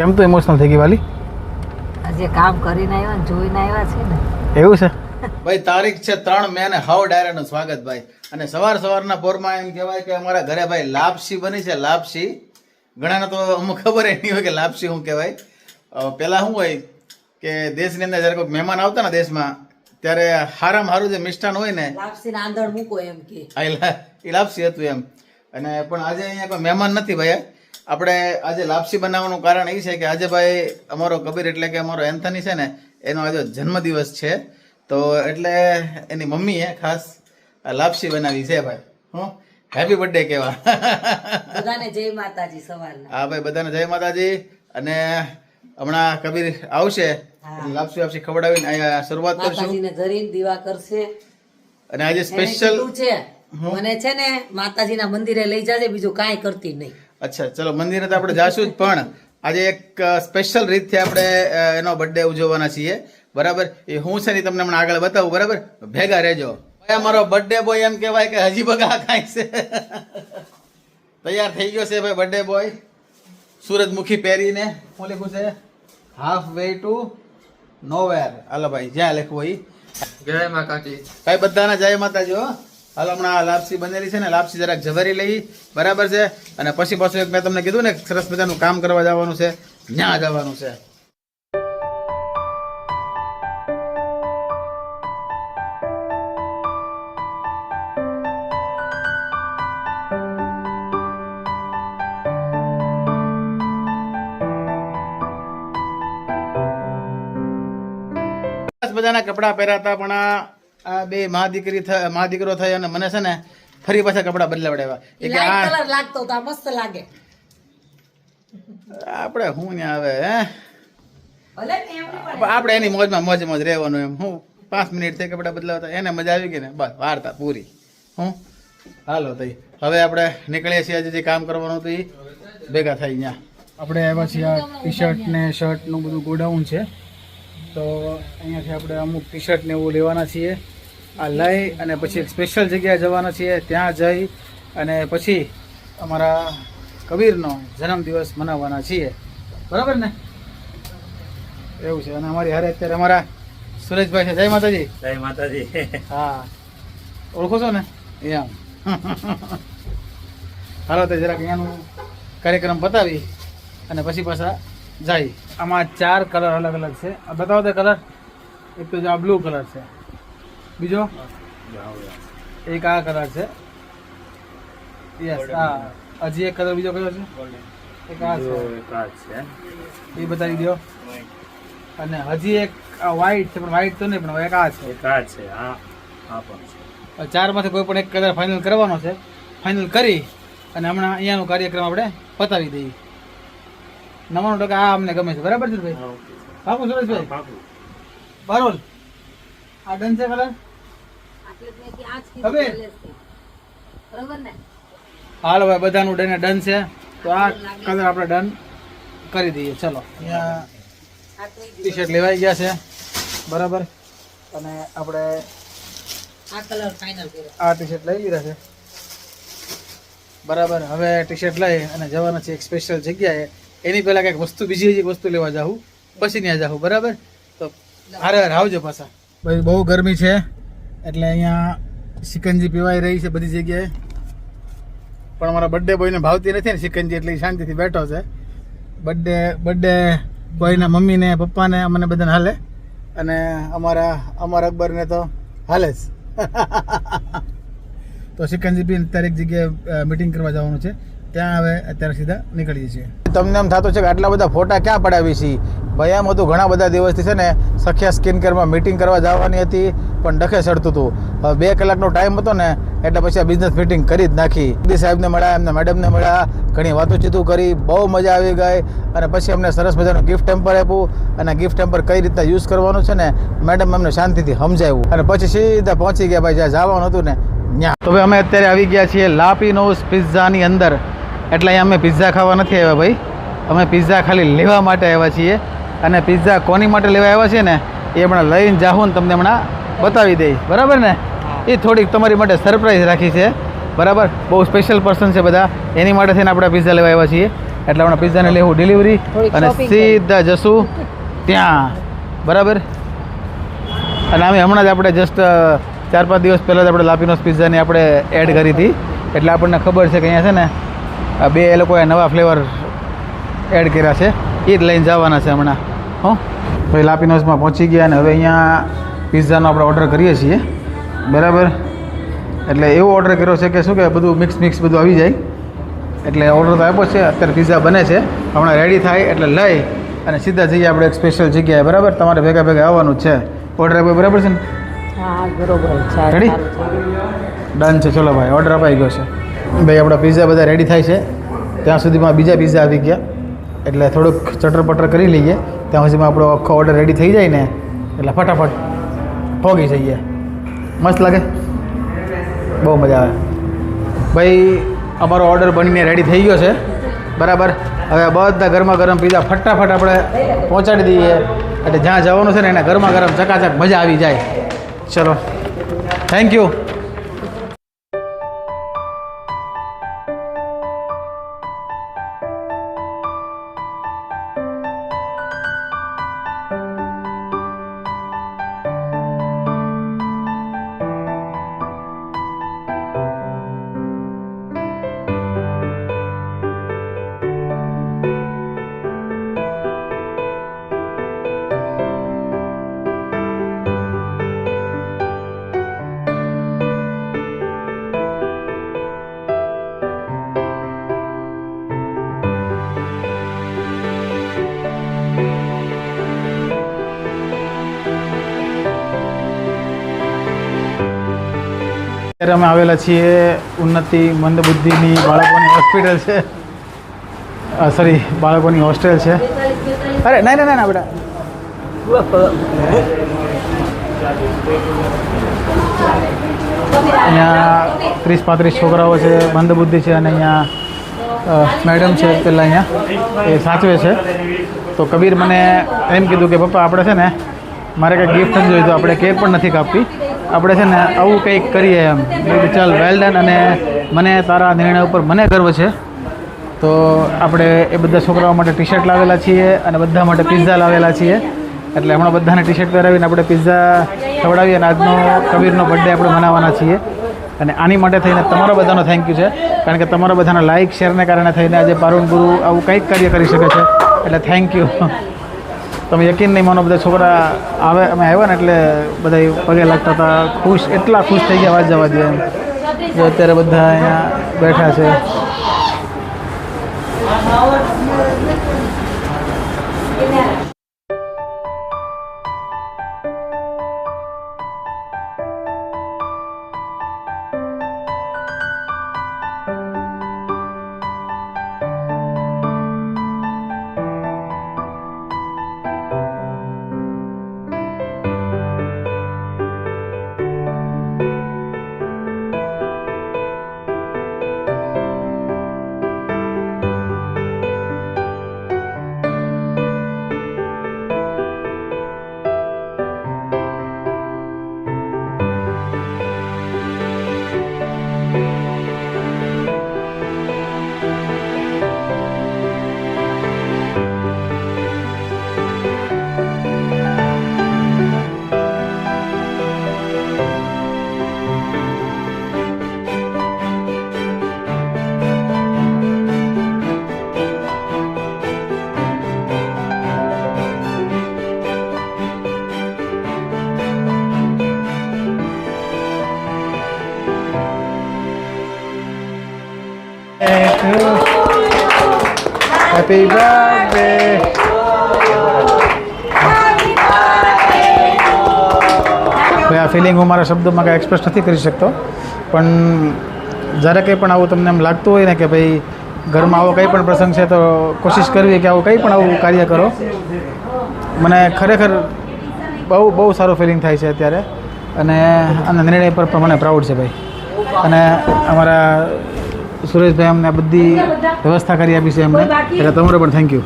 કેમ તો ઇમોશનલ થઈ ગઈ વાલી? આજે કામ કરીને આવ્યા ને જોઈને આવ્યા છે ને. એવું છે? ભાઈ તારીખ છે ત્રણ મે ને હાવ ડાયરાનું સ્વાગત ભાઈ. અને સવાર સવારના પોરમાં એમ કહેવાય કે અમારા ઘરે ભાઈ લાપસી બની છે લાપસી. ઘણાને તો અમુક ખબર એ નહીં હોય કે લાપસી શું કહેવાય. પેલા શું હોય કે દેશની અંદર જ્યારે કોઈ મહેમાન આવતા ને દેશમાં ત્યારે હારામાં હારું જે મિષ્ટાન હોય ને લાપસી આંધણ મૂકો એમ કે. ઈ લાપસી હતું એમ. અને પણ આજે અહીંયા કોઈ મહેમાન નથી ભાઈ. આપણે આજે લાપસી બનાવવાનું કારણ એ છે કે આજે ભાઈ અમારો કબીર એટલે કે અમારો એન્થની છે ને એનો આજે જન્મદિવસ છે. તો એટલે એની મમ્મીએ ખાસ લાપસી બનાવી છે ભાઈ. હું હેપી બર્થડે કેવા બધાને જય માતાજી સવારના. હા ભાઈ બધાને જય માતાજી. અને હમણાં કબીર આવશે લાપસી વાપસી ખવડાવીને અહીંયા શરૂઆત કરશું. ધરીને દીવા કરશે. અને આજે સ્પેશિયલ છે મને છે ને માતાજીના મંદિરે લઈ જાજે બીજું કાંઈ કરતી નહીં. અચ્છા ચલો મંદિરે તો આપણે જાશું જ પણ આજે એક સ્પેશિયલ રીતથી આપણે એનો બર્થડે ઉજવવાના છીએ. બરાબર? એ હું છે ને તમને હમણાં આગળ બતાવું બરાબર? ભેગા રહેજો. ભાઈ અમારો બર્થડે બોય એમ કહેવાય કે હજી બગા કાંઈ છે. તૈયાર થઈ ગયો છે ભાઈ બર્થડે બોય સૂરજમુખી પહેરીને શું લખ્યું છે? Half way to nowhere હાલો ભાઈ જ્યાં લખવું એ જય માતાજી ભાઈ બધાના જય માતાજી હો. હાલ, હમણાં લાપસી બનેલી છે ને, લાપસી જરાક જવારી લઈ. બરાબર છે? અને પછી પાછું એક મેં તમને કીધું ને, સરસ મજાનું કામ કરવા જવાનું છે ત્યાં જવાનું છે. મજાના કપડાં પહેરાતા પણ આ બે મા દીકરી મા દીકરો થઈ અને મને છે ને ફરી પાછા કપડાં બદલાવડાવ્યા. એટલે આ કલર લાગતો તો મસ્ત લાગે. આપણે હું ને આવે હે? આપણે એની મોજમાં મોજ મોજ રહેવાનું એમ. હું પાંચ મિનિટ થઈ કપડાં બદલાવતા એને મજા આવી ગઈ ને? બસ વાર્તા પૂરી. હું? હાલો તઈ. હવે આપણે નીકળીએ છીએ આજે જે કામ કરવાનું હતું એ ભેગા થઈ ત્યાં આપણે આવ્યા છીએ આ ટી શર્ટ ને શર્ટનું બધું ગોડાઉન છે. તો અહીંયાથી આપણે અમુક ટી શર્ટ ને એવું લેવાના છીએ. આ લઈ અને પછી એક સ્પેશિયલ જગ્યાએ જવાના છીએ. ત્યાં જઈ અને પછી અમારા કબીરનો જન્મદિવસ મનાવવાના છીએ. બરાબર ને? એવું છે. અને અમારી હારે અત્યારે અમારા સુરેશભાઈ છે. જય માતાજી. જય માતાજી. હા. ઓળખો છો ને? એમ. હાલો તો જરાક અહીંયાનું કાર્યક્રમ પતાવી અને પછી પાછા જાય. આમાં ચાર કલર અલગ અલગ છે. આ બતાવો તો કલર. એક તો જો આ બ્લુ કલર છે. બીજો? એક આ કલર છે. યસ આ હજી એક કલર બીજો કયો છે? એક આ છે. એ બતાવી દો અને હજી એક વ્હાઈટ છે પણ વ્હાઈટ તો નહીં પણ એક આ છે. એક આ છે. હા. હા પણ છે. ચારમાંથી કોઈ પણ એક કલર ફાઇનલ કરવાનો છે. ફાઇનલ કરી અને હમણાં અહીંયાનો કાર્યક્રમ આપણે પતાવી દઈએ. નવ્વાણું ટકા આ અમને ગમે છે. બરાબર છે ભાઈ. બાપુ સુરેશભાઈ? પાકું. બરોલ આ ડન છે કલર હવે? હાલો ભાઈ બધાનું ડન ડન છે. તો આ કલર આપણે ડન કરી દઈએ. ચલો. અહીંયા ટી શર્ટ લેવાઈ ગયા છે. બરાબર? અને આપણે આ કલર ફાઇનલ આ ટી શર્ટ લઈ લીધા છે. બરાબર? હવે ટી શર્ટ લઈ અને જવાના છે એક સ્પેશિયલ જગ્યાએ. એની પહેલાં કંઈક વસ્તુ બીજી હજી વસ્તુ લેવા જાઉં પછી ત્યાં જાઉં બરાબર? તો હારે હારે આવજો પાછા. ભાઈ બહુ ગરમી છે, એટલે અહીંયા સિકંજી પીવાઈ રહી છે બધી જગ્યાએ. પણ અમારા બર્થડે બોયને ભાવતી નથી ને સિકંજી એટલે શાંતિથી બેઠો છે. બર્થડે બર્થડે બોયના મમ્મીને પપ્પાને અમને બધાને હાલે. અને અમારા, અમર અકબરને તો હાલે જ. તો સિકંજી અત્યારે એક જગ્યાએ મિટિંગ કરવા જવાનું છે. ત્યાં હવે અત્યારે સીધા નીકળીએ છીએ. તમને એમ થતું છે કે આટલા બધા ફોટા ક્યાં પડાવી છે? ભાઈ એમ હતું ઘણા બધા દિવસથી છે ને, સખ્યા સ્કિન કેરમાં મીટિંગ કરવા જવાની હતી, પણ ડખે ચડતું હતું. હવે બે કલાકનો ટાઈમ હતો ને, એટલે પછી આ બિઝનેસ મીટિંગ કરી જ નાખી. મોદી સાહેબને મળ્યા, એમને મેડમને મળ્યા, ઘણી વાતોચીતું કરી, બહુ મજા આવી ગઈ, અને પછી અમને સરસ મજાનું ગિફ્ટ ટેમ્પર આપ્યું, અને ગિફ્ટ ટેમ્પર કઈ રીતના યુઝ કરવાનું છે ને મેડમ અમને શાંતિથી સમજાવ્યું. અને પછી સીધા પહોંચી ગયા ભાઈ, જ્યાં જવાનું હતું ને, ત્યાં. તો હવે અમે અત્યારે આવી ગયા છીએ લાપીનોસ પિઝાની અંદર. એટલે અહીંયા અમે પિઝા ખાવા નથી આવ્યા ભાઈ. અમે પિઝા ખાલી લેવા માટે આવ્યા છીએ. અને પિઝા કોની માટે લેવા આવ્યા છીએ ને એ હમણાં લઈને જાહુ ને તમને હમણાં બતાવી દઈ બરાબર ને? એ થોડીક તમારી માટે સરપ્રાઈઝ રાખી છે. બરાબર? બહુ સ્પેશિયલ પર્સન છે બધા. એની માટે થઈને આપણે પિઝા લેવા આવ્યા છીએ. એટલે આપણે પિઝાને લેવું ડિલિવરી અને સીધા જશું ત્યાં. બરાબર? અને અમે હમણાં જ આપણે જસ્ટ ચાર પાંચ દિવસ પહેલાં જ આપણે લાપીનોસ પિઝાની આપણે એડ કરી હતી. એટલે આપણને ખબર છે કે અહીંયા છે ને બે એ લોકોએ નવા ફ્લેવર એડ કર્યા છે. એ જ લઈને જવાના છે હમણાં. હો? ભાઈ લાપીનોસમાં પહોંચી ગયા અને હવે અહીંયા પિઝાનો આપણે ઓર્ડર કરીએ છીએ. બરાબર? એટલે એવો ઓર્ડર કર્યો છે કે શું કે બધું મિક્સ મિક્સ બધું આવી જાય. એટલે ઓર્ડર તો આપ્યો છે. અત્યારે પિઝા બને છે. હમણાં રેડી થાય એટલે લઈ અને સીધા જઈએ આપણે એક સ્પેશિયલ જગ્યાએ. બરાબર? તમારે ભેગા ભેગા આવવાનું છે. ઓર્ડર આપ્યો બરાબર છે ને? હા બરોબર છે. ડન છે. ચલો ભાઈ ઓર્ડર અપાઈ ગયો છે. ભાઈ, આપણા પીઝા બધા રેડી થાય છે. ત્યાં સુધીમાં બીજા પીઝા આવી ગયા. એટલે થોડુંક ચટર કરી લઈએ. ત્યાં સુધીમાં આપણો આખો ઓર્ડર રેડી થઈ જાય ને, એટલે ફટાફટ ભોગી જઈએ. મસ્ત લાગે? બહુ મજા આવે. ભાઈ, અમારો ઓર્ડર બનીને રેડી થઈ ગયો છે. બરાબર? હવે બધા ગરમા ગરમ પીઝા ફટાફટ આપણે પહોંચાડી દઈએ. એટલે જ્યાં જવાનું છે ને, એના ગરમા ગરમ ચકાચક મજા આવી જાય. ચલો. થેન્ક યુ અત્યારે અમે આવેલા છીએ ઉન્નતિ મંદબુદ્ધિની બાળકોની હોસ્પિટલ છે. સોરી બાળકોની હોસ્ટેલ છે. અરે, ના ના ના બેટા. અહીંયા ત્રીસ પાંત્રીસ છોકરાઓ છે, મંદબુદ્ધિ છે અને અહીંયા મેડમ છે પહેલાં અહીંયા. એ સાચવે છે. તો કબીર મને એમ કીધું કે, પપ્પા, આપણે છે ને, મારે કંઈક ગિફ્ટ જ જોઈએ તો આપણે કેક પણ નથી કાપવી આપણે છે ને આવું કંઈક કરીએ એમ. ચાલ વેલ ડન અને મને તારા નિર્ણય ઉપર મને ગર્વ છે. તો આપણે એ બધા છોકરાઓ માટે ટી શર્ટ લાવેલા છીએ અને બધા માટે પિઝા લાવેલા છીએ. એટલે હમણાં બધાને ટી શર્ટ પહેરાવીને આપણે પિઝા ખવડાવીએ અને આજનો કબીરનો બર્થડે આપણે મનાવવાના છીએ. અને આની માટે થઈને તમારો બધાનો થેન્ક યુ છે. કારણ કે તમારા બધાના લાઇક શેરને કારણે થઈને આજે પારુણ ગુરુ આવું કંઈક કાર્ય કરી શકે છે. એટલે થેન્ક યુ તમે યકીન નહીં માનો, બધા છોકરા આવે, અમે આવ્યા ને એટલે બધા પગે લાગતા હતા. ખુશ, એટલા ખુશ થઈ ગયા વાત જવા દે એમ અત્યારે બધા અહીંયા બેઠા છે. હેપી બર્થડે આ ફિલિંગ હું મારા શબ્દોમાં કાંઈ એક્સપ્રેસ નથી કરી શકતો. પણ જ્યારે કંઈ પણ આવું તમને એમ લાગતું હોય ને કે ભાઈ ઘરમાં આવો કંઈ પણ પ્રસંગ છે તો કોશિશ કરવી કે આવું કંઈ પણ આવું કાર્ય કરો. મને ખરેખર બહુ બહુ સારું ફિલિંગ થાય છે અત્યારે. અને આના નિર્ણય પર પણ મને પ્રાઉડ છે ભાઈ. અને અમારા સુરેશભાઈ અમને આ બધી વ્યવસ્થા કરી આપી છે એમને એટલે તમારો પણ થેન્ક યુ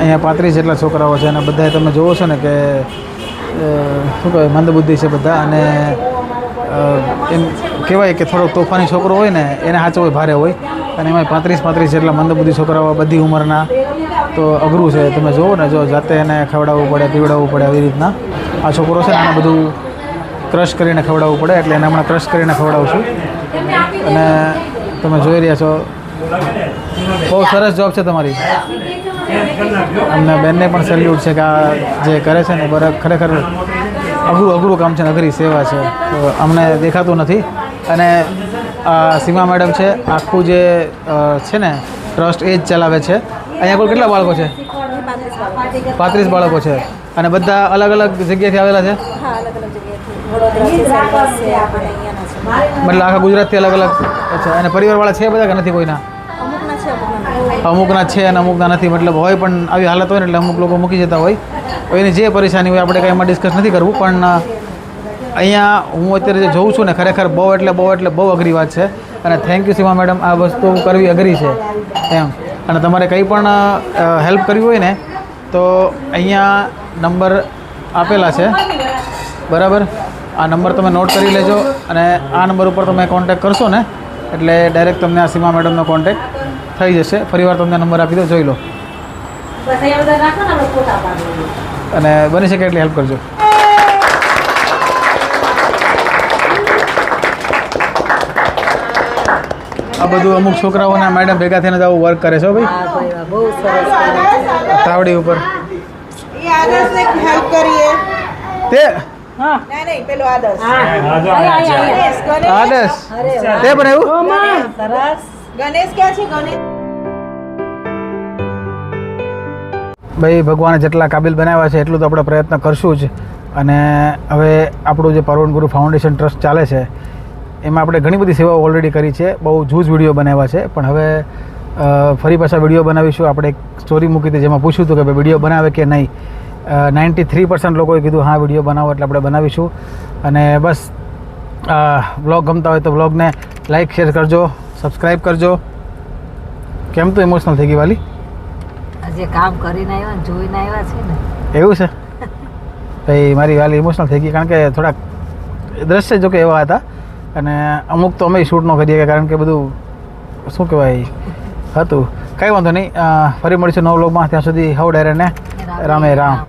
અહીંયા પાંત્રીસ જેટલા છોકરાઓ છે અને બધા તમે જુઓ છો ને કે શું કહેવાય, મંદબુદ્ધિ છે બધા અને એમ કહેવાય કે થોડોક તોફાની છોકરો હોય ને, એને સાચો હોય, ભારે હોય. અને એમાં પાંત્રીસ પાંત્રીસ જેટલા મંદબુદ્ધિ છોકરાઓ બધી ઉંમરના. તો અઘરું છે, તમે જુઓ ને, જો જાતે એને ખવડાવવું પડે, પીવડાવવું પડે આવી રીતના. આ છોકરો છે ને, આને બધું ક્રશ કરીને ખવડાવવું પડે, એટલે એને હમણાં ક્રશ કરીને ખવડાવશું અને તમે જોઈ રહ્યા છો. બહુ સરસ જોબ છે તમારી. અમને બેનને પણ સેલ્યુટ છે કે આ જે કરે છે ને બરાબર ખરેખર અઘરું અઘરું કામ છે અઘરી સેવા છે. તો અમને દેખાતું નથી. અને આ સીમા મેડમ છે આખું જે છે ને ટ્રસ્ટ એ જ ચલાવે છે. અહીંયા કુલ કેટલા બાળકો છે? પાંત્રીસ બાળકો છે. અને બધા અલગ અલગ જગ્યાએથી આવેલા છે? મતલબ આખા ગુજરાતથી અલગ અલગ. અચ્છા અને પરિવારવાળા છે બધા કે નથી કોઈના? અમુકના છે અને અમુકના નથી. મતલબ હોય પણ આવી હાલત હોય ને એટલે અમુક લોકો મૂકી જતા હોય. એની જે પરેશાની હોય આપણે કંઈ એમાં ડિસ્કસ નથી કરવું. પણ અહીંયા હું અત્યારે જે જોઉં છું ને ખરેખર બહુ એટલે બહુ એટલે બહુ અઘરી વાત છે. અને થેન્ક યુ સીમા મેડમ આ વસ્તુ કરવી અઘરી છે. એમ. અને તમારે કંઈ પણ હેલ્પ કરવી હોય ને, તો અહીંયા નંબર આપેલા છે. બરાબર? આ નંબર તમે નોટ કરી લેજો અને આ નંબર ઉપર તમે કોન્ટેક્ટ કરશો ને, એટલે ડાયરેક્ટ તમને આ સીમા મેડમનો કોન્ટેક્ટ થઈ જશે. ફરીવાર તમને નંબર આપી દો જોઈ લો. અને બની શકે એટલી હેલ્પ કરજો. આ બધું અમુક છોકરાઓના મેડમ ભેગા થઈને જ આવું વર્ક કરે છે ભાઈ. તાવડી ઉપર. એ આદર્શને હેલ્પ કરીએ. તે આદર્શ. તે પણ એવું? સરસ. ભાઈ, ભગવાને જેટલા કાબિલ બનાવ્યા છે, એટલું તો આપણે પ્રયત્ન કરશું જ. અને હવે આપણું જે પરવણ ગુરુ ફાઉન્ડેશન ટ્રસ્ટ ચાલે છે, એમાં આપણે ઘણી બધી સેવાઓ ઓલરેડી કરી છે. બહુ જૂજ વીડિયો બનાવ્યા છે. પણ હવે ફરી પાછા વીડિયો બનાવીશું. આપણે એક સ્ટોરી મૂકી હતી જેમાં પૂછ્યું હતું કે ભાઈ, વીડિયો બનાવે કે નહીં? નાઇન્ટી થ્રી પર્સન્ટ લોકોએ કીધું, હા, વીડિયો બનાવો એટલે આપણે બનાવીશું. અને બસ વ્લોગ ગમતા હોય તો વ્લોગને લાઇક શેર કરજો. સબસ્ક્રાઈબ કરજો. કેમ તો ઇમોશનલ થઈ ગઈ વાલી? આજે કામ કરીને આવ્યા ને જોઈને આવ્યા છે ને. એવું છે? ભાઈ મારી વાલી ઇમોશનલ થઈ ગઈ. કારણ કે થોડાક દ્રશ્ય જો કે એવા હતા. અને અમુક તો અમે શૂટ ન કરીએ કારણ કે બધું શું કહેવાય હતું. કંઈ વાંધો નહીં. ફરી મળીશું નવ લોકમાં ત્યાં સુધી હવ ને રામે રામ.